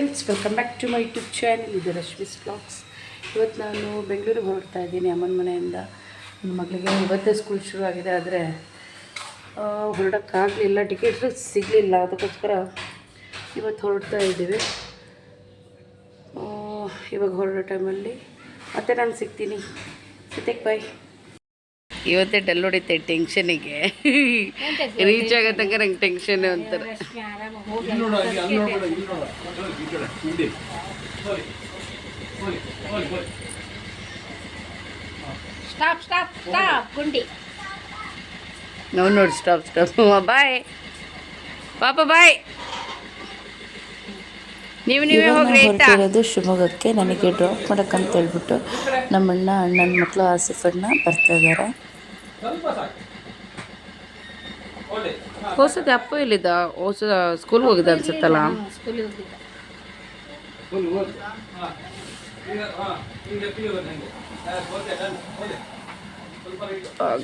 Friends welcome back to my YouTube channel ಇದು Rashmi's blogs ಇವತ್ತು ನಾನು ಬೆಂಗಳೂರಿಗೆ ಹೊರಡ್ತಾ ಇದ್ದೀನಿ ಅಮ್ಮನ ಮನೆಯಿಂದ. ನನ್ನ ಮಗಳಿಗೆ ಇವತ್ತೇ ಸ್ಕೂಲ್ ಶುರು ಆಗಿದೆ, ಆದರೆ ಹೊರಡೋಕ್ಕಾಗಲಿಲ್ಲ. ಟಿಕೆಟ್ ಸಿಗಲಿಲ್ಲ. ಅದಕ್ಕೋಸ್ಕರ ಇವತ್ತು ಹೊರಡ್ತಾ ಇದ್ದೀವಿ. ಇವಾಗ ಹೊರಡೋ ಟೈಮಲ್ಲಿ ಮತ್ತೆ ನಾನು ಸಿಗ್ತೀನಿ. ಸಿಗ್ತೇಕ್ ಬಾಯ್ ಇವತ್ತೇ ಡಲ್ ಹೊಡಿತೆ ಟೆನ್ಷನಿಗೆ ರೀಚ್ ಆಗೋ ತನಕ ನಂಗೆ ಟೆನ್ಷನ್ ಅಂತಾರೆ. ಸ್ಟಾಪ್ ಸ್ಟಾಪ್ ಸ್ಟಾಪ್ ಗುಂಡಿ. ನಾವು ನೋಡಿ ಸ್ಟಾಪ್ ಸ್ಟಾಪ್ ಬಾಯ್. ಪಾಪ ಬಾಯ್. ಆಯ್ತಾ? ಹೊರಟಿರೋದು ಶಿವಮೊಗ್ಗಕ್ಕೆ. ನನಗೆ ಡ್ರಾಪ್ ಮಾಡೋಕ್ಕಂತ ಹೇಳ್ಬಿಟ್ಟು ನಮ್ಮಣ್ಣ ಅಣ್ಣನ ಮಕ್ಕಳು ಆಸಿಫಣ್ಣ ಬರ್ತಾ ಇದ್ದಾರೆ ಹೋಸದ ಅಪ್ಪ ಇಲ್ಲಿದ್ದ ಹೋಸ ಸ್ಕೂಲ್ಗೆ ಹೋಗಿದ್ದ ಅನ್ಸುತ್ತಲ್ಲ?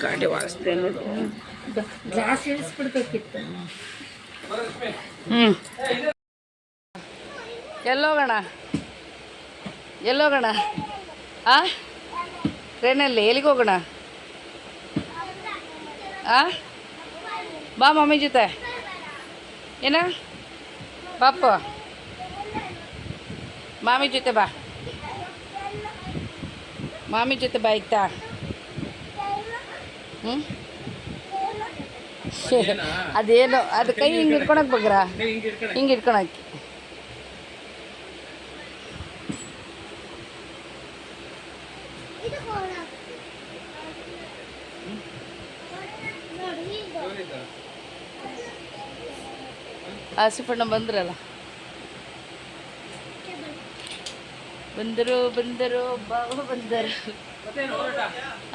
ಗಾಡಿ ವಾಸ್ತೆ ನೋಡಿ ಗ್ಲಾಸ್ ಇಳಿಸ್ಬಿಡ್ಬೇಕಿತ್ತು. ಹ್ಞೂ ಎಲ್ಲೋಗೋಣ. ಎಲ್ಲೋಗೋಣ. ಆ? ಟ್ರೈನಲ್ಲಿ ಎಲ್ಲಿಗೆ ಹೋಗೋಣ? ಆ? ಬಾ ಮಮ್ಮಿ ಜೊತೆ. ಏನ? ಪಾಪ. ಮಾಮಿ ಜೊತೆ ಬಾ. ಮಾಮಿ ಜೊತೆ ಬಾ ಆಯ್ತಾ? ಹ್ಞೂ ಅದೇನು? ಅದು ಕೈ ಹಿಂಗೆ ಇಟ್ಕೊಳಕ್ ಬಗ್ರ ಹಿಂಗೆ ಇಟ್ಕೊಳಕ್ಕೆ ಆಸಿಫಣ್ಣ ಬಂದ್ರಲ್ಲ? ಬಂದರು ಬಂದರು ಬಾಬಾ ಬಂದರು.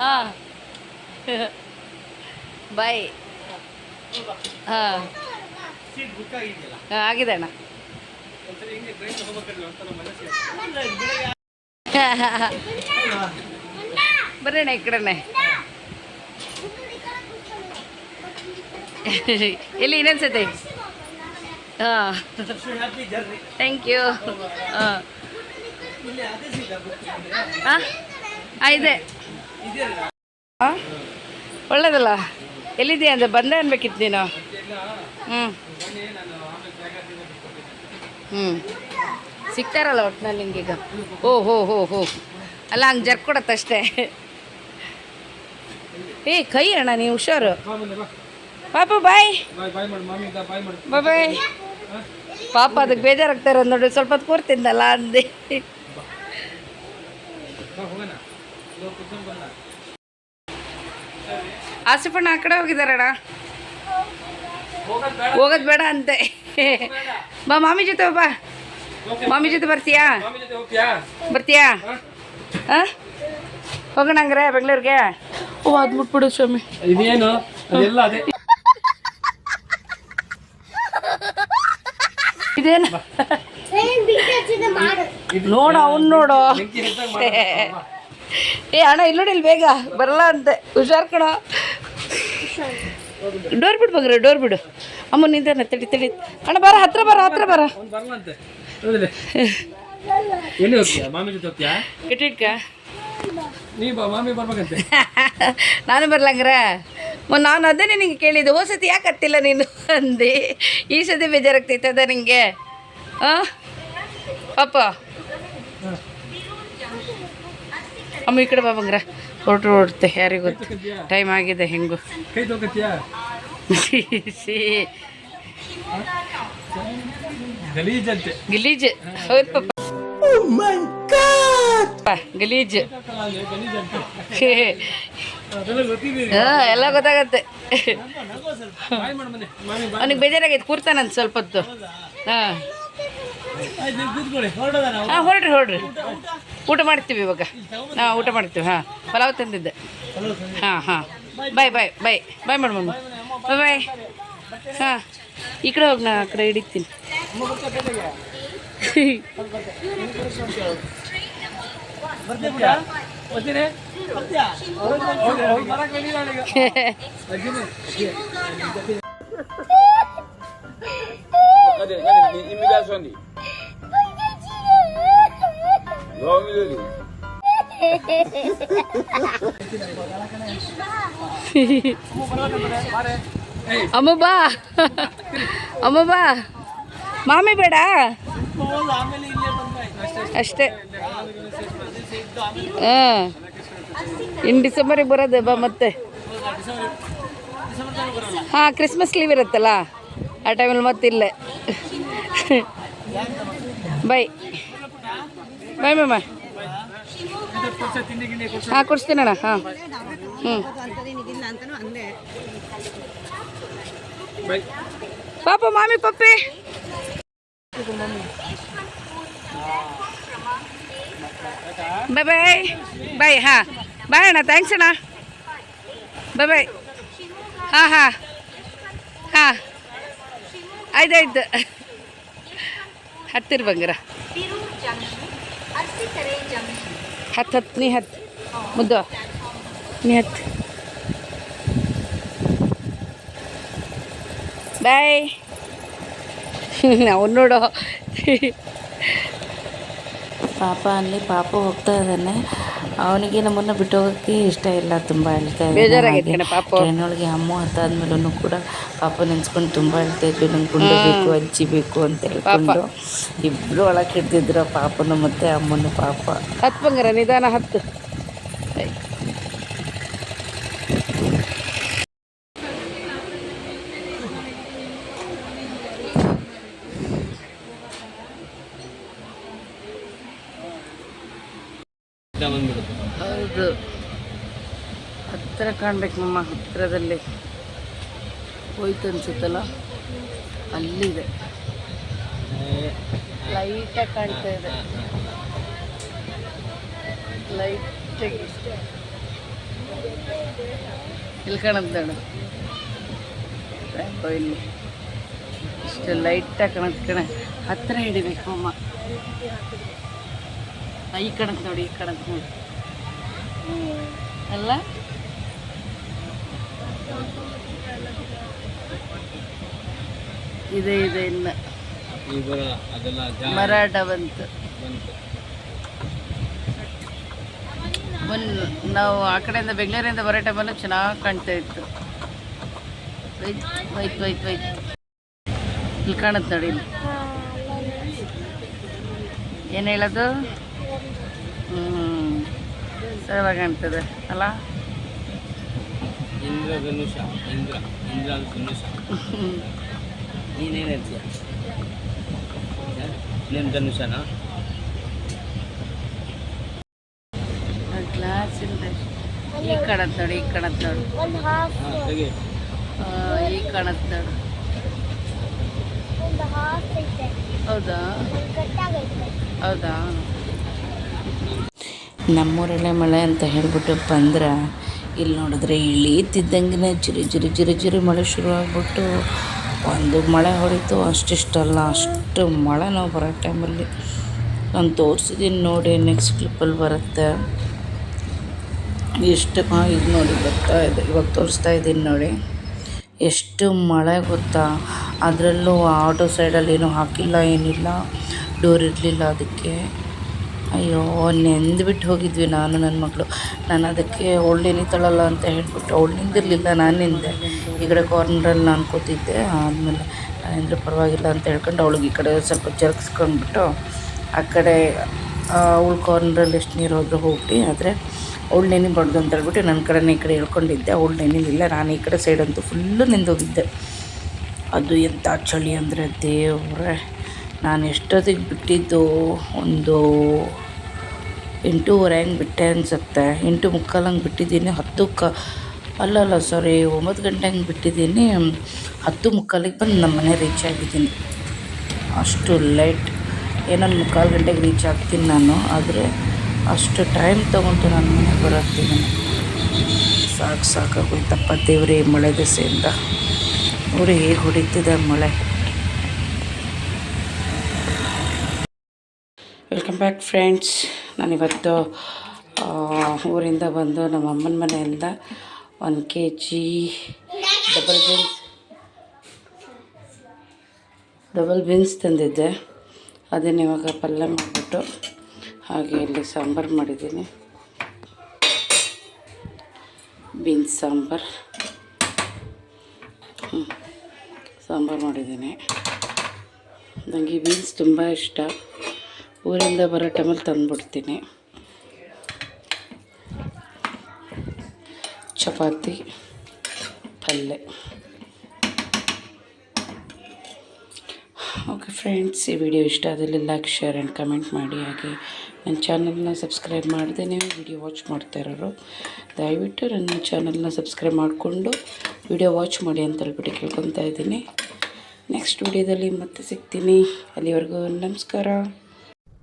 ಹಾಂ. ಬಾಯ್. ಹಾಂ. ಆಗಿದೆ ಅಣ್ಣ. ಬರೋಣ ಈ ಕಡೆನೆ. ಎಲ್ಲಿ ಇನ್ನೊಂದ್ಸತಿ? ಹಾಂ. ಥ್ಯಾಂಕ್ ಯು ಹಾಂ. ಇದೆ. ಹಾಂ? ಒಳ್ಳೇದಲ್ಲ? ಎಲ್ಲಿದೆಯಾ ಅಂದ್ರೆ ಬಂದೆ ಅನ್ಬೇಕಿತ್ತು ನೀನು. ಹ್ಞೂ ಹ್ಞೂ ಸಿಗ್ತಾರಲ್ಲ ಒಟ್ಟಿನಲ್ಲಿ ಹಿಂಗೀಗ ಓ ಹೋ ಹೋ ಹೋ. ಅಲ್ಲ ಹಂಗೆ ಜರ್ಕೊಡತ್ತಷ್ಟೇ ಏ ಕೈ ಅಣ್ಣ ನೀವು ಹುಷಾರು. ಪಾಪ ಬಾಯ್. ಬಾಯ್ ಬಾಯ್ ಪಾಪ ಅದಕ್ಕೆ ಬೇಜಾರಾಗ್ತಾ ಇರೋದು ನೋಡಿ ಸ್ವಲ್ಪ ಹೊತ್ತು ಕೂರ್ತಿದ್ದಲ್ಲ ಅಂದೆ. ಆಸಿಫಣ್ಣ ಆ ಕಡೆ ಹೋಗಿದಾರಣ ಹೋಗೋದು ಬೇಡ ಅಂತೆ. ಬಾ ಮಾಮಿ ಜೊತೆ ಬಾ. ಮಾಮಿ ಜೊತೆ ಬರ್ತೀಯಾ? ಬರ್ತೀಯಾ? ಹಾಂ ಹೋಗೋಣ ಹಂಗ್ರೆ ಬೆಂಗಳೂರಿಗೆ? ಓ ಅದು ಮುಟ್ಬಿಡು ಸ್ವಾಮಿ. ಇದೇನು? ಅದೆಲ್ಲ ನೋಡ ಇದೇನು? ನೋಡು ಅವ್ನು ನೋಡು. ಏ ಅಣ್ಣ ಇಲ್ಲ ನೋಡಿ ಇಲ್ಲಿ ಬೇಗ ಬರಲ್ಲ ಅಂತೆ. ಹುಷಾರ್ ಕಣ. ಡೋರ್ ಬಿಡು ಬಗ್ರೆ ಡೋರ್ ಬಿಡು. ಅಮ್ಮ ನಿಂತಾನೆ ತಡಿ ತಡಿ. ಅಣ್ಣ ಬರ ಹತ್ರ ಬರ ಹತ್ರ ಬರ. ಇಟ್ಟಿಟ್ಕ? ನೀ ಬಾ ಮಾಮಿ ಬರ್ಬೇಕಂತೆ. ನಾನು ಬರ್ಲಂಗ್ರ ನಾನು ಅದೇ ನಿನಗೆ ಕೇಳಿದ್ದೆ ಓ ಸತಿ ಯಾಕೆ ಹತ್ತಿಲ್ಲ ನೀನು ಅಂದೆ. ಈ ಸತಿ ಅದ ನಿಂಗೆ. ಹಾಂ ಪಾಪ ಅಮ್ಮ ಈ ಕಡೆ ಬಾಬಂಗ್ರ ಹೊರಟು ಹೊರಡುತ್ತೆ ಯಾರಿಗೂ ಗೊತ್ತು. ಟೈಮ್ ಆಗಿದೆ ಹೆಂಗು. ಗಲೀಜ್. ಹೌದು ಪಾಪ. ಗಲೀಜ್. ಗಲೀಜು ಹಾಂ ಎಲ್ಲ ಗೊತ್ತಾಗತ್ತೆ. ಅವನಿಗೆ ಬೇಜಾರಾಗೈತೆ ಕೂರ್ತಾನಂತ ಸ್ವಲ್ಪ ಹೊತ್ತು. ಹಾಂ. ಹಾಂ ಹೊರಡ್ರಿ ಹೊರಡ್ರಿ. ಊಟ ಮಾಡ್ತೀವಿ ಇವಾಗ. ಹಾಂ ಊಟ ಮಾಡ್ತೀವಿ ಹಾಂ. ಪಲಾವ್ ತಂದಿದ್ದೆ. ಹಾಂ ಹಾಂ. ಬಾಯ್ ಬಾಯ್ ಬಾಯ್. ಬಾಯ್ ಮಾಡು ಮಮ್ಮಿ. ಬಾಯ್ ಬಾಯ್. ಹಾಂ. ಈ ಕಡೆ ಹೋಗಿ ನಾ ಆ ಕಡೆ ಹಿಡಿತೀನಿ. ಅಷ್ಟೊಂದು. ಅಮ್ಮ ಬಾ. ಅಮ್ಮ ಬಾ. ಮಾಮಿ ಬೇಡ. ಅಷ್ಟೇ. ಹಾಂ. ಇನ್ನು ಡಿಸೆಂಬರಿಗೆ ಬರೋದೆ ಬಾ ಮತ್ತೆ. ಹಾಂ ಕ್ರಿಸ್ಮಸ್ ಲೀವ್ ಇರುತ್ತಲ್ಲ, ಆ ಟೈಮಲ್ಲಿ ಮತ್ತೆ ಇಲ್ಲೇ. ಬೈ ಬೈ ಮ್ಯಾಮ ಹಾಂ ಕೊಡಿಸ್ತೀನಣ್ಣ ಹಾಂ. ಹ್ಞೂ ಪಾಪ ಮಾಮಿ, ಪಪ್ಪಿ. ಬಾಯ್ ಬಾಯ್ ಬಾಯ್ ಹಾಂ ಬಾಯ್ ಅಣ್ಣ ಥ್ಯಾಂಕ್ಸ್ ಅಣ್ಣ ಬಾಯ್ ಬಾಯ್ ಹಾಂ ಹಾಂ ಹಾಂ ಆಯ್ತಾಯ್ತು. ಹತ್ತಿರ ಬಂಗಾರ ಹತ್ತು ಹತ್ತು, ನೀ ಹತ್ತು. ಮುದ್ದು. ನೀ ಹತ್ತು. ಬಾಯ್ ಅವ್ನು ನೋಡು. ಪಾಪ ಅಲ್ಲಿ ಪಾಪ ಹೋಗ್ತಾ ಇದ್ದಾನೆ. ಅವನಿಗೆ ನಮ್ಮನ್ನು ಬಿಟ್ಟು ಹೋಗೋಕ್ಕೆ ಇಷ್ಟ ಇಲ್ಲ ತುಂಬ ಹೇಳ್ತಾ ಇದ್ದಾರೆ. ಟ್ರೈನೊಳಗೆ ಅಮ್ಮ ಹತ್ತಾದ್ಮೇಲೂ ಕೂಡ ಪಾಪ ನೆನ್ಸ್ಕೊಂಡು ತುಂಬ ಹೇಳ್ತಾ ಇದ್ವಿ ನಂಗೆ ಗುಂಡು ಬೇಕು ಅಜ್ಜಿ ಬೇಕು ಅಂತ ಹೇಳ್ಕೊಂಡು ಇಬ್ಬರು ಒಳಗೆ ಹಿಡ್ದಿದ್ರು ಪಾಪನು ಮತ್ತೆ ಅಮ್ಮನು ಪಾಪ. ಹತ್ತು ಬಂಗಾರ ನಿಧಾನ ಹತ್ತು. ಹೌದು. ಹತ್ತಿರ ಕಾಣ್ಬೇಕು ಮಮ್ಮ ಹತ್ತಿರದಲ್ಲಿ. ಹೋಯ್ತು ಅನ್ಸುತ್ತಲ್ಲ ಅಲ್ಲಿದೆ ಲೈಟಾಗಿ ಕಾಣ್ತಾ ಇದೆ. ಲೈಟಾಗಿ ಇಲ್ಲಿ ಕಾಣುತ್ತೆ ನೋಡು ಯಾಕೋ ಇಲ್ಲಿ. ಇಷ್ಟು ಲೈಟಾಗಿ ಕಾಣುತ್ತೆ ಕಣೆ. ಹತ್ತಿರ ಹಿಡಿಬೇಕು ಅಮ್ಮ ಈ ಕಣಕ್ ನೋಡಿ, ಈ ಕಣಕ್ ನೋಡಿ. ಅಲ್ಲ? ಇದೆ ಇದೆ ಇಲ್ಲ. ಮರಾಠ ಬಂತು. ಮುನ್ನ ನಾವು ಆ ಕಡೆಯಿಂದ ಬೆಂಗಳೂರಿಂದ ಬರೋ ಟೈಮಲ್ಲೂ ಚೆನ್ನಾಗಿ ಕಾಣ್ತಾ ಇತ್ತು. ವೈತ್ ವೈತ್ ವೈತ್ ವೈತ್ ಇಲ್ಲಿ ಕಾಣುತ್ತೆ ನೋಡಿ ಇಲ್ಲಿ. ಏನು ಹೇಳೋದು? ಹ್ಞೂ ಸರವಾಗಿ ಕಾಣ್ತದೆ ಅಲ್ಲ? ಇಂದ್ರ ಧನುಷ ಇಂದ್ರ ಇಂದ್ರ ಧನುಷ. ನೀನೇನು ಹೇಳ್ತೀಯ? ನಿಮ್ಮ ಧನುಷನಾ? ಗ್ಲಾಸ್ ಇಲ್ಲ ಈಗ ಕಾಣುತ್ತೆ ನೋಡಿ ಈಗ ಕಾಣುತ್ತೆ ನೋಡಿ. ಈ ಕಾಣುತ್ತೆ ನೋಡಿ. ಹೌದಾ? ಹೌದಾ? ನಮ್ಮೂರಲ್ಲೇ ಮಳೆ ಅಂತ ಹೇಳಿಬಿಟ್ಟು ಬಂದ್ರೆ ಇಲ್ಲಿ ನೋಡಿದ್ರೆ ಇಳೀತಿದ್ದಂಗೆ ಜಿರಿ ಜಿರಿ ಜಿರಿ ಜಿರಿ ಮಳೆ ಶುರುವಾಗ್ಬಿಟ್ಟು ಒಂದು ಮಳೆ ಹೊಡಿತು, ಅಷ್ಟಿಷ್ಟಲ್ಲ, ಅಷ್ಟು ಮಳೆ ನಾವು ಬರೋ ಟೈಮಲ್ಲಿ. ನಾನು ತೋರಿಸಿದ್ದೀನಿ ನೋಡಿ ನೆಕ್ಸ್ಟ್ ಕ್ಲಿಪ್ಪಲ್ಲಿ ಬರುತ್ತೆ. ಎಷ್ಟು ಇದು ನೋಡಿ, ಬರ್ತಾ ಇದೆ, ಇವಾಗ ತೋರಿಸ್ತಾ ಇದ್ದೀನಿ ನೋಡಿ. ಎಷ್ಟು ಮಳೆ ಗೊತ್ತಾ? ಅದರಲ್ಲೂ ಆಟೋ ಸೈಡಲ್ಲಿ ಏನೂ ಹಾಕಿಲ್ಲ, ಏನಿಲ್ಲ, ಡೋರ್ ಇರಲಿಲ್ಲ ಅದಕ್ಕೆ. ಅಯ್ಯೋ ನೆಂದ್ಬಿಟ್ಟು ಹೋಗಿದ್ವಿ ನಾನು ನನ್ನ ಮಗಳು. ನಾನು ಅದಕ್ಕೆ ಅವಳು ನೆನಿತಾಳಲ್ಲ ಅಂತ ಹೇಳ್ಬಿಟ್ಟು ಅವಳು ನಿಂದಿರಲಿಲ್ಲ ನಾನು ನಿಂದೆ. ಈ ಕಡೆ ಕಾರ್ನರಲ್ಲಿ ನಾನು ಕೂತಿದ್ದೆ. ಆದಮೇಲೆ ಅಂದರೆ ಪರವಾಗಿಲ್ಲ ಅಂತ ಹೇಳ್ಕೊಂಡು ಅವಳಿಗೆ ಈ ಕಡೆ ಸ್ವಲ್ಪ ಜರ್ಗಿಸ್ಕೊಂಡ್ಬಿಟ್ಟು, ಆ ಕಡೆ ಅವಳು ಕಾರ್ನರಲ್ಲಿ ಎಷ್ಟು ನೀರು ಹೋದರೂ ಹೋಗ್ಬಿಟ್ಟು ಆದರೆ ಅವಳು ನೆನಿಬಾರ್ದು ಅಂತ ಹೇಳ್ಬಿಟ್ಟು ನನ್ನ ಕಡೆನೇ ಈ ಕಡೆ ಹೇಳ್ಕೊಂಡಿದ್ದೆ ಅವಳು ನೆನಿಲಿಲ್ಲ ನಾನು ಈ ಕಡೆ ಸೈಡ್ ಅಂತೂ ಫುಲ್ಲು ನಿಂದೋಗಿದ್ದೆ. ಅದು ಎಂಥ ಚಳಿ ಅಂದರೆ ದೇವ್ರೆ. ನಾನು ಎಷ್ಟೊತ್ತಿಗೆ ಬಿಟ್ಟಿದ್ದು ಒಂದು ಎಂಟೂವರೆ ಹಂಗೆ ಬಿಟ್ಟೆ ಅನಿಸುತ್ತೆ. ಎಂಟು ಮುಕ್ಕಾಲು ಹಂಗೆ ಬಿಟ್ಟಿದ್ದೀನಿ ಹತ್ತು ಕ ಅಲ್ಲ ಅಲ್ಲ ಸಾರಿ ಒಂಬತ್ತು ಗಂಟೆ ಹಂಗೆ ಬಿಟ್ಟಿದ್ದೀನಿ, ಹತ್ತು ಮುಕ್ಕಾಲಿಗೆ ಬಂದು ನಮ್ಮ ಮನೆ ರೀಚ್ ಆಗಿದ್ದೀನಿ. ಅಷ್ಟು ಲೇಟ್ ಏನೊಂದು ಮುಕ್ಕಾಲು ಗಂಟೆಗೆ ರೀಚ್ ಆಗ್ತೀನಿ ನಾನು, ಆದರೆ ಅಷ್ಟು ಟೈಮ್ ತೊಗೊಂಡು ನಾನು ಮನೆಗೆ ಬರೋಗ್ತೀನಿ ಸಾಕು ಸಾಕಾಗೋಯ್ತಪ್ಪ ದೇವ್ರಿ ಮಳೆ ದಿಸೆಯಿಂದ. ನೋಡಿ ಹೇಗೆ ಹೊಡಿತಿದೆ ಮಳೆ. ವೆಲ್ಕಮ್ ಬ್ಯಾಕ್ ಫ್ರೆಂಡ್ಸ್ ನಾನಿವತ್ತು ಇವತ್ತು ಊರಿಂದ ಬಂದು ನಮ್ಮ ಅಮ್ಮನ ಮನೆಯಿಂದ ಒಂದು K G double beans double beans ತಂದಿದ್ದೆ. ಅದನ್ನ ಇವಾಗ ಪಲ್ಯ ಮಾಡಿಬಿಟ್ಟು ಹಾಗೆ ಇಲ್ಲಿ ಸಾಂಬಾರು ಮಾಡಿದ್ದೀನಿ. ಬೀನ್ಸ್ ಸಾಂಬಾರು. ಹ್ಞೂ ಸಾಂಬಾರು ಮಾಡಿದ್ದೀನಿ. ನನಗೆ ಬೀನ್ಸ್ ತುಂಬ ಇಷ್ಟ. ಊರಿಂದ ಬರೋ ಟೈಮಲ್ಲಿ ತಂದುಬಿಡ್ತೀನಿ. ಚಪಾತಿ ಪಲ್ಯ ಓಕೆ ಫ್ರೆಂಡ್ಸ್ ಈ ವಿಡಿಯೋ ಇಷ್ಟ ಆದಲ್ಲಿ ಲೈಕ್ ಶೇರ್ ಆ್ಯಂಡ್ ಕಮೆಂಟ್ ಮಾಡಿ. ಹಾಗೆ ನನ್ನ ಚಾನಲ್ನ ಸಬ್ಸ್ಕ್ರೈಬ್ ಮಾಡಿದೆ ವಿಡಿಯೋ ವಾಚ್ ಮಾಡ್ತಾ ಇರೋರು. ದಯವಿಟ್ಟು ನನ್ನ ಚಾನಲ್ನ ಸಬ್ಸ್ಕ್ರೈಬ್ ಮಾಡಿಕೊಂಡು ವಿಡಿಯೋ ವಾಚ್ ಮಾಡಿ ಅಂತ ಹೇಳ್ಬಿಟ್ಟು ಕೇಳ್ಕೊತಾ ಇದ್ದೀನಿ. ನೆಕ್ಸ್ಟ್ ವಿಡಿಯೋದಲ್ಲಿ ಮತ್ತೆ ಸಿಗ್ತೀನಿ. ಅಲ್ಲಿವರೆಗೂ ನಮಸ್ಕಾರ.